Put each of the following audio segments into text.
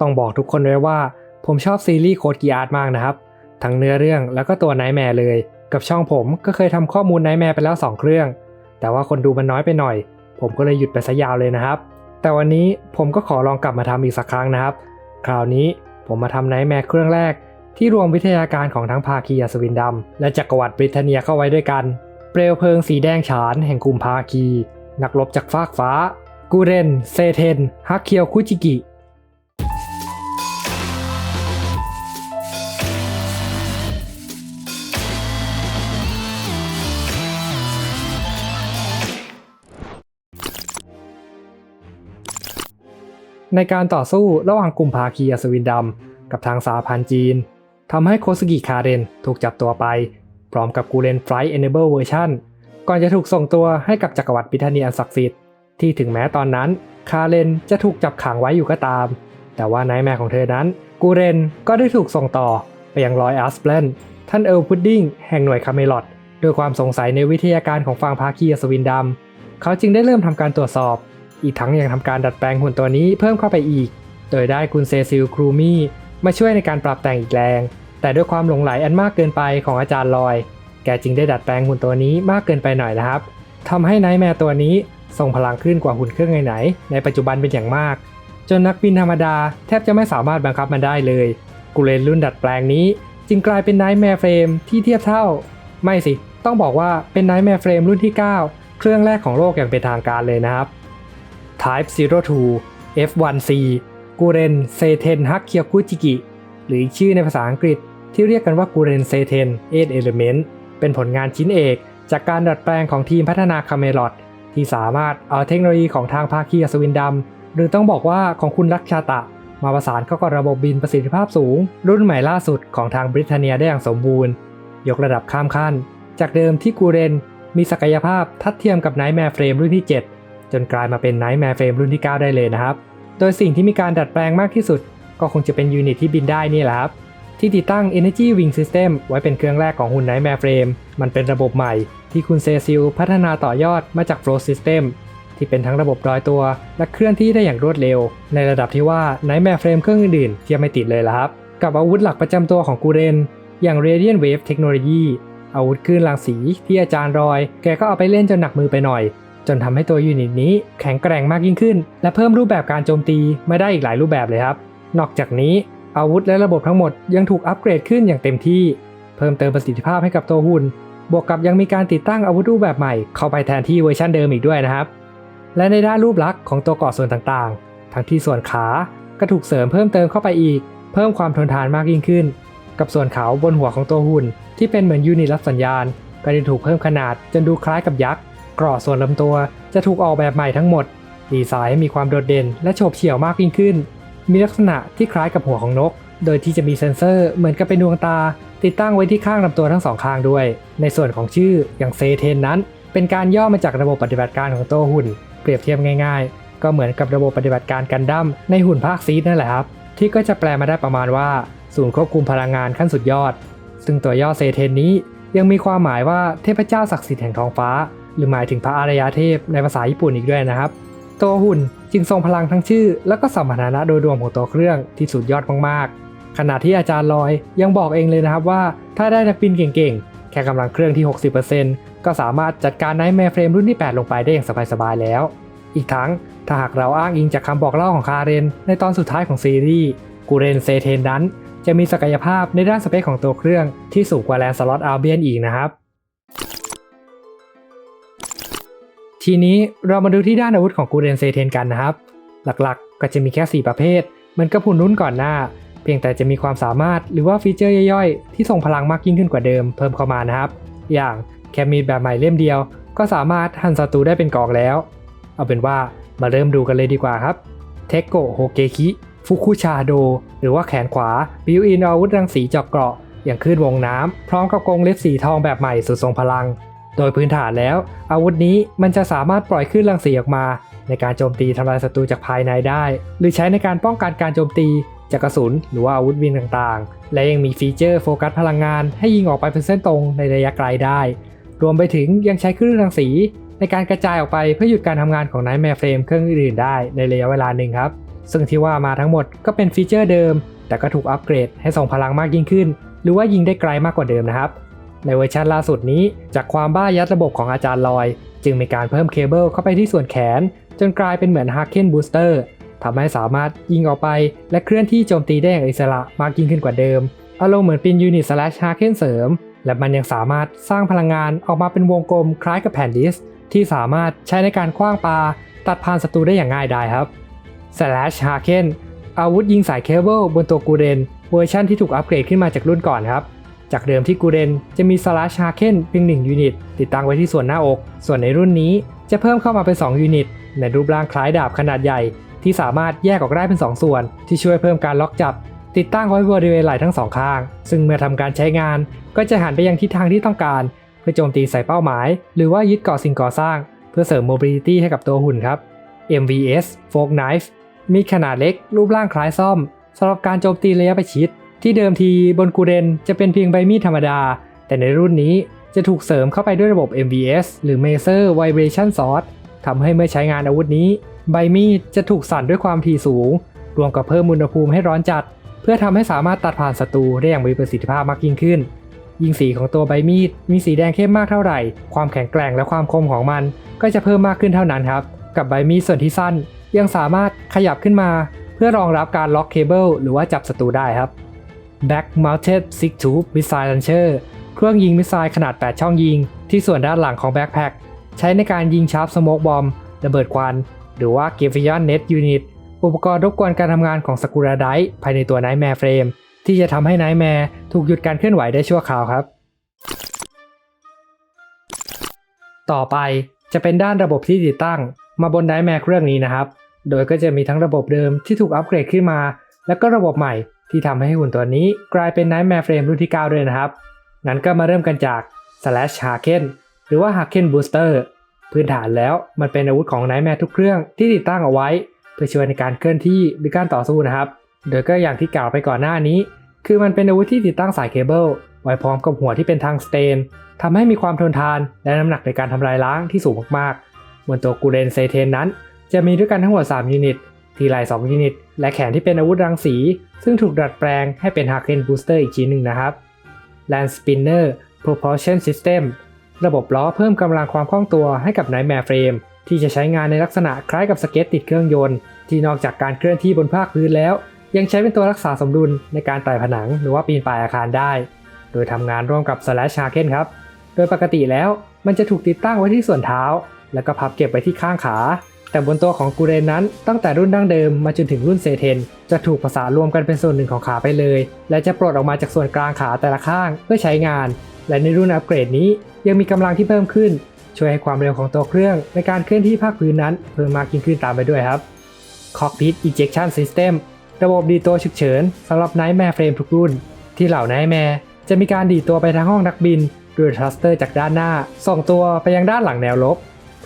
ต้องบอกทุกคนไว้ว่า ผมชอบซีรีส์โคดกีอาร์ตมากนะครับ ทั้งเนื้อเรื่องแล้วก็ตัวไนท์แมร์เลย กับช่องผมก็เคยทำข้อมูลไนท์แมร์ไปแล้ว 2 เครื่อง แต่ว่าคนดูมันน้อยไปหน่อย ผมก็เลยหยุดไปซะยาวเลยนะครับ แต่วันนี้ผมก็ขอลองกลับมาทำอีกสักครั้งนะครับ คราวนี้ผมมาทำไนท์แมร์เครื่องแรก ที่รวมวิทยาการของทั้งภาคีอัศวินดำและจักรวรรดิบริเทเนียเข้าไว้ด้วยกัน เปลวเพลิงสีแดงฉานแห่งกลุ่มภาคี นักรบจากฟากฟ้า กูเรน เซเทนฮักเคียวคุจิกิ ในการต่อสู้ระหว่างกลุ่มภาคีอัศวินดำกับทางสาพันธ์จีนทำให้โคสกิคาเรนถูกจับตัวไป พร้อมกับกูเรนไฟล์เอเนเบิลเวอร์ชันก่อนจะถูกส่งตัวให้กับจักรวรรดิบิทาเนียอันศักดิ์สิทธิ์ที่ถึงแม้ตอนนั้นคาเรนจะถูกจับขังไว้อยู่ก็ตาม แต่ว่าไนท์แมร์ของเธอนั้นกูเรนก็ได้ถูกส่งต่อไปยังรอยอัสเปลนท่านเอลพุดดิ้งแห่งหน่วยคาเมลอดด้วยความสงสัยในวิทยาการของฝั่งภาคีอัศวินดำเขาจึงได้เริ่มทำการตรวจสอบ อีกทั้งยังทำการดัดแปลงหุ่นตัวนี้เพิ่มเข้าไปอีก โดยได้คุณเซซิลครูมี่มาช่วยในการปรับแต่งอีกแรง แต่ด้วยความหลงไหลอันมากเกินไปของอาจารย์ลอย แกจึงได้ดัดแปลงหุ่นตัวนี้มากเกินไปหน่อยนะครับทำให้ไนท์แมร์ตัวนี้ทรงพลังขึ้นกว่าหุ่นเครื่องไหนๆในปัจจุบันเป็นอย่างมาก จนนักบินธรรมดาแทบจะไม่สามารถบังคับมันได้เลย กูเลนรุ่นดัดแปลงนี้ จึงกลายเป็นไนท์แมร์เฟรมที่เทียบเท่า ไม่สิ ต้องบอกว่าเป็นไนท์แมร์เฟรมรุ่นที่ 9 เครื่องแรกของโลกอย่างเป็นทางการเลยนะครับ Type 02 F1C กูเรนเซเทนฮักเคียวกุจิกิ หรือชื่อในภาษาอังกฤษที่เรียกกันว่ากูเรนเซเทน8 Element เป็นผลงานชิ้นเอกจากการดัดแปลงของทีมพัฒนาคาเมลอดที่สามารถเอาเทคโนโลยีของทางภาคีอัศวินดำหรือต้องบอกว่าของคุณลักชาตะ มาประสานเข้ากับระบบบินประสิทธิภาพสูง รุ่นใหม่ล่าสุดของทางบริเตนเนียได้อย่างสมบูรณ์ ยกระดับข้ามขั้น จากเดิมที่กูเรนมีศักยภาพทัดเทียมกับไนท์แมร์เฟรมรุ่นที่ 7 จนกลายมาเป็นไนท์แมร์เฟรมรุ่นที่ 9 ได้เลยนะครับ โดยสิ่งที่มีการดัดแปลงมากที่สุด ก็คงจะเป็นยูนิตที่บินได้นี่แหละครับ ที่ติดตั้ง Energy Wing System ไว้เป็นเครื่องแรกของหุ่น Nightmare Frame มันเป็นระบบใหม่ ที่คุณเซซิลพัฒนาต่อยอดมาจาก Flow System ที่เป็นทั้งระบบลอยตัว และเคลื่อนที่ได้อย่างรวดเร็ว ในระดับที่ว่า Nightmare Frame เครื่องอื่นๆเทียบไม่ติดเลยละครับ กับอาวุธหลักประจำตัวของกูเรน อย่าง Radiant Wave Technology อาวุธคลื่นรังสีที่อาจารย์รอย แกก็เอาไปเล่นจนหนักมือไปหน่อย จนทำให้ตัวยูนิตนี้แข็งแกร่งมากยิ่งขึ้น และเพิ่มรูปแบบการโจมตีไม่ได้อีกหลายรูปแบบเลยครับ นอกจากนี้อาวุธและระบบทั้งหมดยังถูกอัปเกรดขึ้นอย่างเต็มที่ เพิ่มเติมประสิทธิภาพให้กับตัวหุ่น บวกกับยังมีการติดตั้งอาวุธรูปแบบใหม่เข้าไปแทนที่เวอร์ชันเดิมอีกด้วยนะครับ และในด้านรูปลักษณ์ของตัวเกาะส่วนต่างๆ ทั้งที่ส่วนขาก็ถูกเสริมเพิ่มเติมเข้าไปอีก เพิ่มความทนทานมากยิ่งขึ้น กับส่วนขาบนหัวของตัวหุ่น ที่เป็นเหมือนยูนิตรับสัญญาณ ก็ได้ถูกเพิ่มขนาดจนดูคล้ายกับยักษ์ กราะส่วนลำตัวจะถูกออกแบบใหม่ทั้งหมด ดีไซน์ให้มีความโดดเด่นและโฉบเฉี่ยวมากยิ่งขึ้น มีลักษณะที่คล้ายกับหัวของนก โดยที่จะมีเซ็นเซอร์เหมือนกับเป็นดวงตา ติดตั้งไว้ที่ข้างลำตัวทั้งสองข้างด้วย ในส่วนของชื่ออย่างเซเทนนั้น เป็นการย่อมาจากระบบปฏิบัติการของตัวหุ่น เปรียบเทียบง่าย ๆ ก็เหมือนกับระบบปฏิบัติการกันดั้มในหุ่นภาคซีดนั่นแหละครับ ที่ก็จะแปลมาได้ประมาณว่า ศูนย์ควบคุมพลังงานขั้นสุดยอด ซึ่งตัวย่อเซเทนนี้ยังมีความหมายว่าเทพเจ้าศักดิ์สิทธิ์แห่งท้องฟ้า หรือหมายถึงพระอารยเทพในภาษาญี่ปุ่นอีกด้วยนะครับ ตัวหุ่นจึงทรงพลังทั้งชื่อ และก็สมพันธนะโดยรวมของตัวเครื่องที่สุดยอดมากๆ ขณะที่อาจารย์ลอยยังบอกเองเลยนะครับว่า ถ้าได้นักบินเก่งๆ แค่กำลังเครื่องที่ 60%ก็สามารถจัดการไนท์แมร์เฟรมรุ่นที่ 8 ลงไปได้อย่างสบายๆแล้ว อีกทั้งถ้าหากเราอ้างอิงจากคำบอกเล่าของคาเรน ในตอนสุดท้ายของซีรีส์กูเรนเซเทนนั้น จะมีศักยภาพในด้านสเปคของตัวเครื่องที่สูงกว่าแลนสล็อตอาร์เบียนอีกนะครับ ทีนี้เรามาดูที่ด้านอาวุธของกูเรนเซเทนกันนะครับ หลักๆก็จะมีแค่ 4 ประเภทเหมือนกับหุ่นรุ่นก่อนหน้า เพียงแต่จะมีความสามารถหรือว่าฟีเจอร์ย่อยๆ ที่ส่งพลังมากยิ่งขึ้นกว่าเดิมเพิ่มเข้ามานะครับ อย่างแคมีดแบบใหม่เล่มเดียว ก็สามารถหั่นศัตรูได้เป็นกองแล้ว เอาเป็นว่ามาเริ่มดูกันเลยดีกว่าครับเทโกโฮเกคิฟุคุชาโด หรือว่าแขนขวาบิวอินอาวุธรังสีเจาะเกราะอย่างคลื่นวงน้ำพร้อมกับกรงเล็บสีทองแบบใหม่สุดทรงพลัง โดยพื้นฐานแล้ว อาวุธนี้มันจะสามารถปล่อยคลื่นรังสีออกมา ในการโจมตีทำลายศัตรูจากภายในได้ หรือใช้ในการป้องกันการโจมตีจากกระสุนหรือว่าอาวุธวินต่างๆ และยังมีฟีเจอร์โฟกัสพลังงานให้ยิงออกไปเป็นเส้นตรงในระยะไกลได้ รวมไปถึงยังใช้คลื่นรังสีในการกระจายออกไปเพื่อหยุดการทำงานของ Nightmare Frame เครื่องอื่นๆได้ในระยะเวลาหนึ่งครับ ซึ่งที่ว่ามาทั้งหมดก็เป็นฟีเจอร์เดิม แต่ก็ถูกอัปเกรดให้ส่งพลังมากยิ่งขึ้น หรือว่ายิงได้ไกลมากกว่าเดิมนะครับ ในเวอร์ชันล่าสุดนี้ จากความบ้ายัดระบบของอาจารย์ลอย จึงมีการเพิ่มเคเบิลเข้าไปที่ส่วนแขน จนกลายเป็นเหมือนฮาร์เคนบูสเตอร์ทำให้สามารถยิงออกไป และเคลื่อนที่โจมตีได้อย่างอิสระมากยิ่งขึ้นกว่าเดิม อารมณ์เหมือนเป็นยูนิตสแลชฮาร์เคนเสริม และมันยังสามารถสร้างพลังงานออกมาเป็นวงกลมคล้ายกับแผ่นดิสที่สามารถใช้ในการคว้างปลาตัดผ่านศัตรูได้อย่างง่ายดายครับ Slash h a r k e n อาวุธยิงสายเคเบิลบนตัวกูเรนเวอร์ชันที่ถูกอัปเกรดขึ้นมาจากรุ่นก่อนครับ จากเดิมที่กูเรนจะมี Slash h a r k e n เพียง1ยูนิตติดตั้งไว้ที่ส่วนหน้าอก ส่วนในรุ่นนี้จะเพิ่มเข้ามาเป็น 2 ยูนิต ในรูปร่างคล้ายดาบขนาดใหญ่ ที่สามารถแยกออกได้เป็น 2 ส่วน ที่ช่วยเพิ่มการล็อกจับ ติดตั้งไว้บริเวณไหล่ทั้งสองข้าง ซึ่งเมื่อทำการใช้งาน ก็จะหันไปยังทิศทางที่ต้องการ เพื่อโจมตีใส่เป้าหมาย หรือว่ายึดเกาะสิ่งก่อสร้าง เพื่อเสริม mobility ให้กับตัวหุ่นครับ MVS Folk Knife มีขนาดเล็ก รูปร่างคล้ายซ่อมสำหรับการโจมตีระยะประชิด ที่เดิมทีบนกูเรนจะเป็นเพียงใบมีดธรรมดา แต่ในรุ่นนี้จะถูกเสริมเข้าไปด้วยระบบ MVS หรือ Maser Vibration Sword ทำให้เมื่อใช้งานอาวุธนี้ ใบมีดจะถูกสั่นด้วยความถี่สูง รวมกับเพิ่มอุณหภูมิให้ร้อนจัด เพื่อทำให้สามารถตัดผ่านศัตรูได้อย่างมีประสิทธิภาพมากยิ่งขึ้น ยิ่งสีของตัวใบมีดมีสีแดงเข้มมากเท่าไหร่ ความแข็งแกร่งและความคมของมัน ก็จะเพิ่มมากขึ้นเท่านั้นครับ กับใบมีดส่วนที่สั้น ยังสามารถขยับขึ้นมา เพื่อรองรับการล็อกเคเบิลหรือว่าจับศัตรูได้ครับ Back Mounted Six Tube Missile Launcher เครื่องยิงมิสไซล์ขนาด 8 ช่องยิง ที่ส่วนด้านหลังของแบ็คแพคใช้ในการยิงชาร์ปสโมกบอมระเบิดควัน หรือว่า g a v i o n Net Unit อุปกรณ์รบกวนการทำงานของสกุระไดภายในตัว Nightmare Frame ที่จะทำให้ Nightmare ถูกหยุดการเคลื่อนไหวได้ชั่วคราวครับ ต่อไปจะเป็นด้านระบบที่ติดตั้ง มาบน Nightmare เครื่องนี้นะครับ โดยก็จะมีทั้งระบบเดิมที่ถูกอัปเกรดขึ้นมา แล้วก็ระบบใหม่ ที่ทำให้หุ่นตัวนี้กลายเป็น Nightmare Frame รุ่นที่ 9 ด้วยนะครับ งั้นก็มาเริ่มกันจาก Slash Haken หรือว่า Haken Booster พื้นฐานแล้วมันเป็นอาวุธของ Nightmare ทุกเครื่องที่ติดตั้งเอาไว้ เพื่อช่วยในการเคลื่อนที่หรือการต่อสู้นะครับ โดยก็อย่างที่กล่าวไปก่อนหน้านี้ คือมันเป็นอาวุธที่ติดตั้งสายเคเบิลไว้พร้อมกับหัวที่เป็นทางสเตนทำให้มีความทนทาน และน้ำหนักในการทำลายล้างที่สูงมากๆบนตัวกูเรนเซเทนนั้น จะมีด้วยกันทั้งหมด 3 ยูนิต ทีไหล่2ยูนิต และแขนที่เป็นอาวุธรังสี ซึ่งถูกดัดแปลงให้เป็น Haken Booster อีกชิ้นหนึ่งนะครับ Land Spinner Propulsion System ระบบล้อเพิ่มกำลังความคล่องตัวให้กับ Nightmare Frame ที่จะใช้งานในลักษณะคล้ายกับสเก็ตติดเครื่องยนต์ ที่นอกจากการเคลื่อนที่บนภาคพื้นแล้ว ยังใช้เป็นตัวรักษาสมดุลในการไต่ผนังหรือว่าปีนป่ายอาคารได้ โดยทำงานร่วมกับ Slash Haken ครับ โดยปกติแล้วมันจะถูกติดตั้งไว้ที่ส่วนเท้า แล้วก็พับเก็บไว้ที่ข้างขา แต่บนตัวของกูเรนนั้นตั้งแต่รุ่นดั้งเดิมมาจนถึงรุ่นเซเทน จะถูกประสานรวมกันเป็นส่วนหนึ่งของขาไปเลย และจะปลดออกมาจากส่วนกลางขาแต่ละข้างเพื่อใช้งาน และในรุ่นอัปเกรดนี้ยังมีกำลังที่เพิ่มขึ้น ช่วยให้ความเร็วของตัวเครื่อง ในการเคลื่อนที่ภาคพื้นนั้นเพิ่มมากยิ่งขึ้นตามไปด้วยครับ Cockpit Ejection System ระบบดีตัวฉุกเฉินสำหรับ Nightmare Frame ทุกรุ่น ที่เหล่า Nightmare จะมีการดีตัวไปทางห้องนักบินด้วยทรัสเตอร์จากด้านหน้าส่งตัวไปยังด้านหลังแนวลบ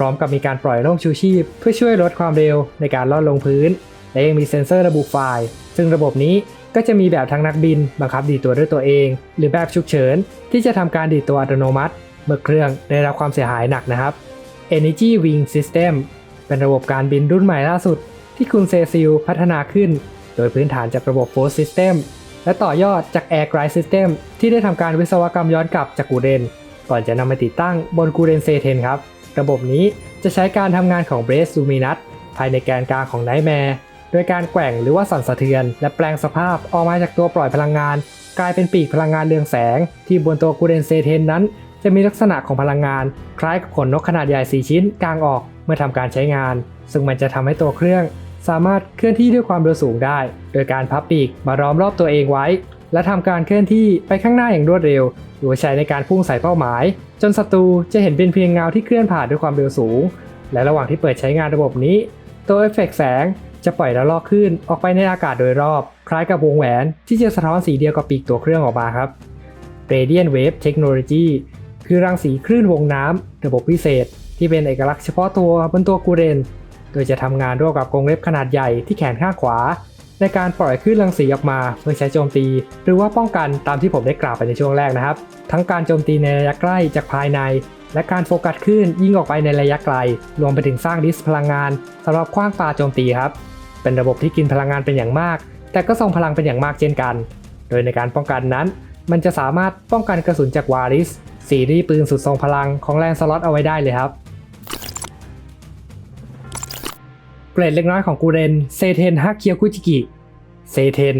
ร้อมกับมีการปล่อยร่มชูชีพ เพื่อช่วยลดความเร็วในการลอดลงพื้น และยังมีเซ็นเซอร์ระบุไฟล์ ซึ่งระบบนี้ก็จะมีแบบทางนักบิน บังคับดีตัวด้วยตัวเอง หรือแบบฉุกเฉิน ที่จะทำการดีตัวอัตโนมัติ เมื่อเครื่องได้รับความเสียหายหนักนะครับ Energy Wing System เป็นระบบการบินรุ่นใหม่ล่าสุด ที่คุณเซซิลพัฒนาขึ้น โดยพื้นฐานจากระบบ Force System และต่อยอดจาก Air Glide System ที่ได้ทำการวิศวกรรมย้อนกลับจากกูเรน ก่อนจะนำมาติดตั้งบนกูเรนเซเทนครับ ระบบนี้จะใช้การทำงานของ Brace Luminous ภายในแกนกลางของ Nightmare โดยการแกว่งหรือว่าสั่นสะเทือน และแปลงสภาพออกมาจากตัวปล่อยพลังงาน กลายเป็นปีกพลังงานเรืองแสง ที่บนตัวกูเรนเซเทนนั้น จะมีลักษณะของพลังงาน คล้ายกับขนนกขนาดใหญ่ 4 ชิ้นกลางออกเมื่อทำการใช้งาน ซึ่งมันจะทำให้ตัวเครื่อง สามารถเคลื่อนที่ด้วยความเร็วสูงได้ โดยการพับปีกมาล้อมรอบตัวเองไว้ และทำการเคลื่อนที่ไปข้างหน้าอย่างรวดเร็ว โดยใช้ในการพุ่งใส่เป้าหมาย จนศัตรูจะเห็นเป็นเพียงเงาที่เคลื่อนผ่านด้วยความเร็วสูง และระหว่างที่เปิดใช้งานระบบนี้ ตัวเอฟเฟกต์แสงจะปล่อยระลอกคลื่นออกไปในอากาศโดยรอบ คล้ายกับวงแหวน ที่จะสะท้อนสีเดียวกับปีกตัวเครื่องออกมาครับ Radiant Wave Technology คือรังสีคลื่นวงน้ำระบบพิเศษ ที่เป็นเอกลักษณ์เฉพาะตัวบนตัวกูเรน โดยจะทำงานร่วมกับกรงเล็บขนาดใหญ่ที่แขนข้างขวา ในการปล่อยคลื่นรังสีออกมาเพื่อใช้โจมตี หรือว่าป้องกันตามที่ผมได้กล่าวไปในช่วงแรกนะครับ ทั้งการโจมตีในระยะใกล้จากภายใน และการโฟกัสคลื่นยิงออกไปในระยะไกล รวมไปถึงสร้างดิสพลังงานสำหรับคว้างปาโจมตีครับเป็นระบบที่กินพลังงานเป็นอย่างมาก แต่ก็ทรงพลังเป็นอย่างมากเช่นกัน โดยในการป้องกันนั้น มันจะสามารถป้องกันกระสุนจากวาริสซีรีปืนสุดทรงพลังของแลนสล็อตเอาไว้ได้เลยครับ รดเล็กน้อยของกูเรนเซเทนฮักเคียวคุจิกิเซเทน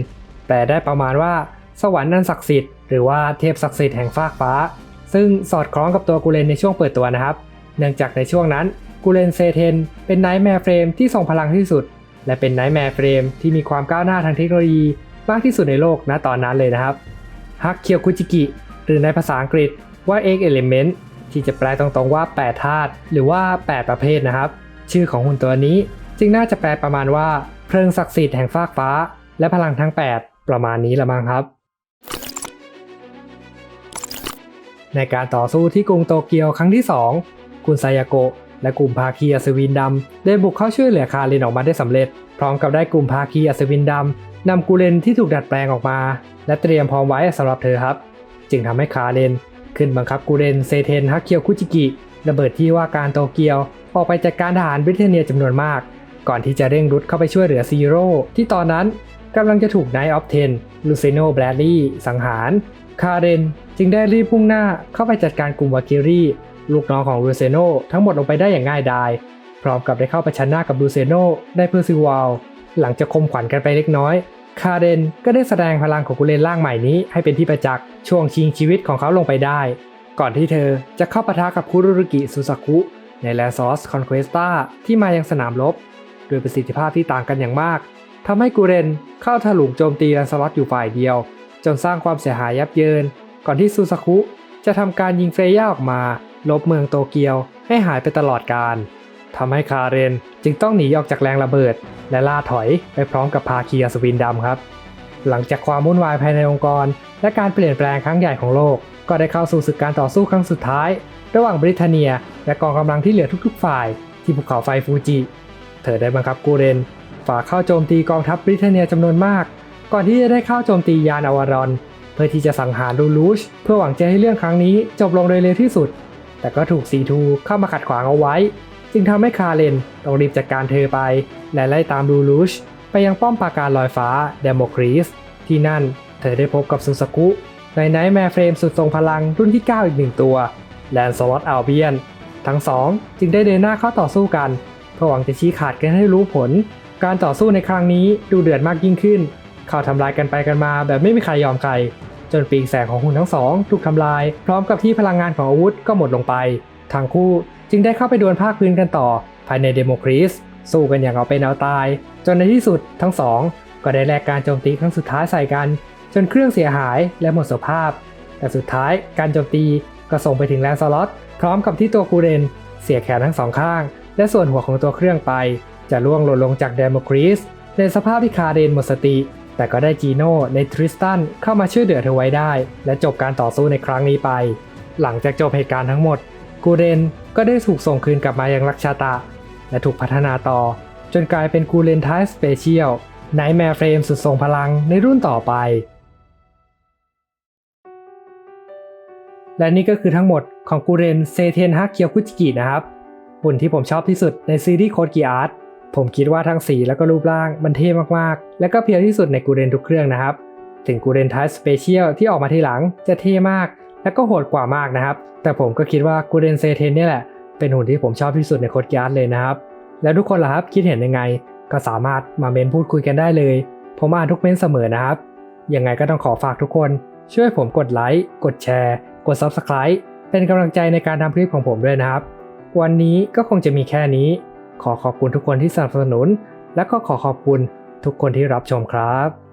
แปลได้ประมาณว่า สวรรค์นันศักดิ์สิทธิ์หรือว่าเทพศักดิ์สิทธิ์แห่งฟากฟ้า ซึ่งสอดคล้องกับตัวกูเรนในช่วงเปิดตัวนะครับ เนื่องจากในช่วงนั้นกูเรนเซเทนเป็นไนท์แมร์เฟรมที่ทรงพลังที่สุด และเป็นไนท์แมร์เฟรมที่มีความก้าวหน้าทางเทคโนโลยีมากที่สุดในโลกณตอนนั้นเลยนะครับฮักเคียวคุจิกิหรือในภาษาอังกฤษว่า X Element ที่จะแปลตรงๆว่า 8 ธาตุหรือว่า 8 ประเภทนะครับ ชื่อของหุ่นตัวนี้ จึงน่าจะแปลประมาณว่าเพลิงศักดิ์สิทธิ์แห่งฟากฟ้า และพลังทั้ง 8 ประมาณนี้ละมั้งครับ ในการต่อสู้ที่กรุงโตเกียวครั้งที่ 2 คุณไซยาโกะและกลุ่มภาคีอัศวินดำได้บุกเข้าช่วยเหลือคาเรนออกมาได้สำเร็จ พร้อมกับได้กลุ่มภาคีอัศวินดำนำกูเรนที่ถูกดัดแปลงออกมา และเตรียมพร้อมไว้สำหรับเธอครับ จึงทำให้คาเรนขึ้นบังคับกูเรนเซเทนฮักเคียวคุจิกิระเบิดที่ว่าการโตเกียวออกไปจัดการทหารบริเทเนียจำนวนมาก ก่อนที่จะเร่งรุดเข้าไปช่วยเหลือซีโร่ที่ตอนนั้นกำลังจะถูกไนท์ออฟเทนลูเซโนแบรดลีย์สังหาร คาเรนจึงได้รีบพุ่งหน้าเข้าไปจัดการกลุ่มวากิรีลูกน้องของลูเซโนทั้งหมดลงไปได้อย่างง่ายดาย พร้อมกับได้เข้าประชันหน้ากับลูเซโนได้เพอร์ซิวาลหลังจากคมขวัญกันไปเล็กน้อยคาเรนก็ได้แสดงพลังของกุเลนร่างใหม่นี้ให้เป็นที่ประจักษ์ช่วงชิงชีวิตของเขาลงไปได้ ก่อนที่เธอจะเข้าปะทะกับคุรุรุกิซูซากุในแลซอสคอนเควสตาที่มายังสนามรบ โดยประสิทธิภาพที่ต่างกันอย่างมากทำให้กูเรนเข้าถลุงโจมตีแลนสล็อตอยู่ฝ่ายเดียว จนสร้างความเสียหายยับเยิน ก่อนที่ซูซากุจะทำการยิงเฟย่าออกมา ลบเมืองโตเกียวให้หายไปตลอดกาลทำให้คาเรนจึงต้องหนีออกจากแรงระเบิด และล่าถอยไปพร้อมกับพาคีอัศวินดำครับ หลังจากความวุ่นวายภายในองค์กร และการเปลี่ยนแปลงครั้งใหญ่ของโลก ก็ได้เข้าสู่ศึกการต่อสู้ครั้งสุดท้าย ระหว่างบริเตนเนีย และกองกำลังที่เหลือทุกๆ ฝ่าย ที่ภูเขาไฟฟูจิ เธอได้บังคับกูเรนฝ่าเข้าโจมตีกองทัพบริเตนเนียจำนวนมาก ก่อนที่จะได้เข้าโจมตียานอวารอน เพื่อที่จะสังหารลูลูช เพื่อหวังจะให้เรื่องครั้งนี้จบลงโดยเร็วที่สุด แต่ก็ถูกซีทูเข้ามาขัดขวางเอาไว้ จึงทำให้คาเรนต้องรีบจัดการเธอไป และไล่ตามลูลูช ไปยังป้อมปราการลอยฟ้าเดโมคริสที่นั่นเธอได้พบกับซูซากุในไนท์แมร์เฟรมสุดทรงพลังรุ่นที่ 9 อีกหนึ่งตัวแลนสลอตอัลเบียนทั้งสองจึงได้เดินหน้าเข้าต่อสู้กัน อหวังจะชี้ขาดกันให้รู้ผล การต่อสู้ในครั้งนี้ดูเดือดมากยิ่งขึ้น เข้าทำลายกันไปกันมาแบบไม่มีใครยอมใคร จนปีกแสงของหุ่นทั้งสองถูกทำลาย พร้อมกับที่พลังงานของอาวุธก็หมดลงไปทั้งคู่จึงได้เข้าไปดวลภาคพื้นกันต่อ ภายในเดโมคริสสู้กันอย่างเอาเป็นเอาตาย จนในที่สุดทั้งสองก็ได้แลกการโจมตีครั้งสุดท้ายใส่กัน จนเครื่องเสียหายและหมดสภาพ แต่สุดท้ายการโจมตีก็ส่งไปถึงแลนสล็อตพร้อมกับที่ตัวกูเรนเสียแขนทั้งสองข้าง และส่วนหัวของตัวเครื่องไป จะล่วงหล่นลงจากเดโมคริสในสภาพที่คาเรนหมดสติ แต่ก็ได้จีโน่ในทริสตันเข้ามาช่วยเหลือเธอไว้ได้ และจบการต่อสู้ในครั้งนี้ไป หลังจากจบเหตุการณ์ทั้งหมด กูเรนก็ได้ถูกส่งคืนกลับมายังลักชาตะ และถูกพัฒนาต่อ จนกลายเป็นกูเรนไทสสเปเชียลไนท์แมร์เฟรมสุดทรงพลังในรุ่นต่อไป และนี่ก็คือทั้งหมดของกูเรนเซเทนฮักเคียวคุจิกินะครับ หุ่นที่ผมชอบที่สุดในซีรีส์โคดกีอาร์ตผมคิดว่าทั้งสีแล้วก็รูปร่างมันเท่มากๆ และก็เพียวที่สุดในกูเรนทุกเครื่องนะครับ ถึงกูเรนไทสสเปเชียลที่ออกมาทีหลังจะเท่มาก และก็โหดกว่ามากนะครับ แต่ผมก็คิดว่ากูเรนเซเทนนี่แหละ เป็นหุ่นที่ผมชอบที่สุดในโคดกีอาร์ตเลยนะครับ แล้วทุกคนล่ะครับคิดเห็นยังไง ก็สามารถมาเมนพูดคุยกันได้เลย ผมอ่านทุกเมนเสมอนะครับยังไงก็ต้องขอฝากทุกคน ช่วยผมกดไลค์กดแชร์ กด Subscribe เป็นกำลังใจในการทำคลิปของผมด้วยนะครับ วันนี้ก็คงจะมีแค่นี้ ขอขอบคุณทุกคนที่สนับสนุน และก็ขอขอบคุณทุกคนที่รับชมครับ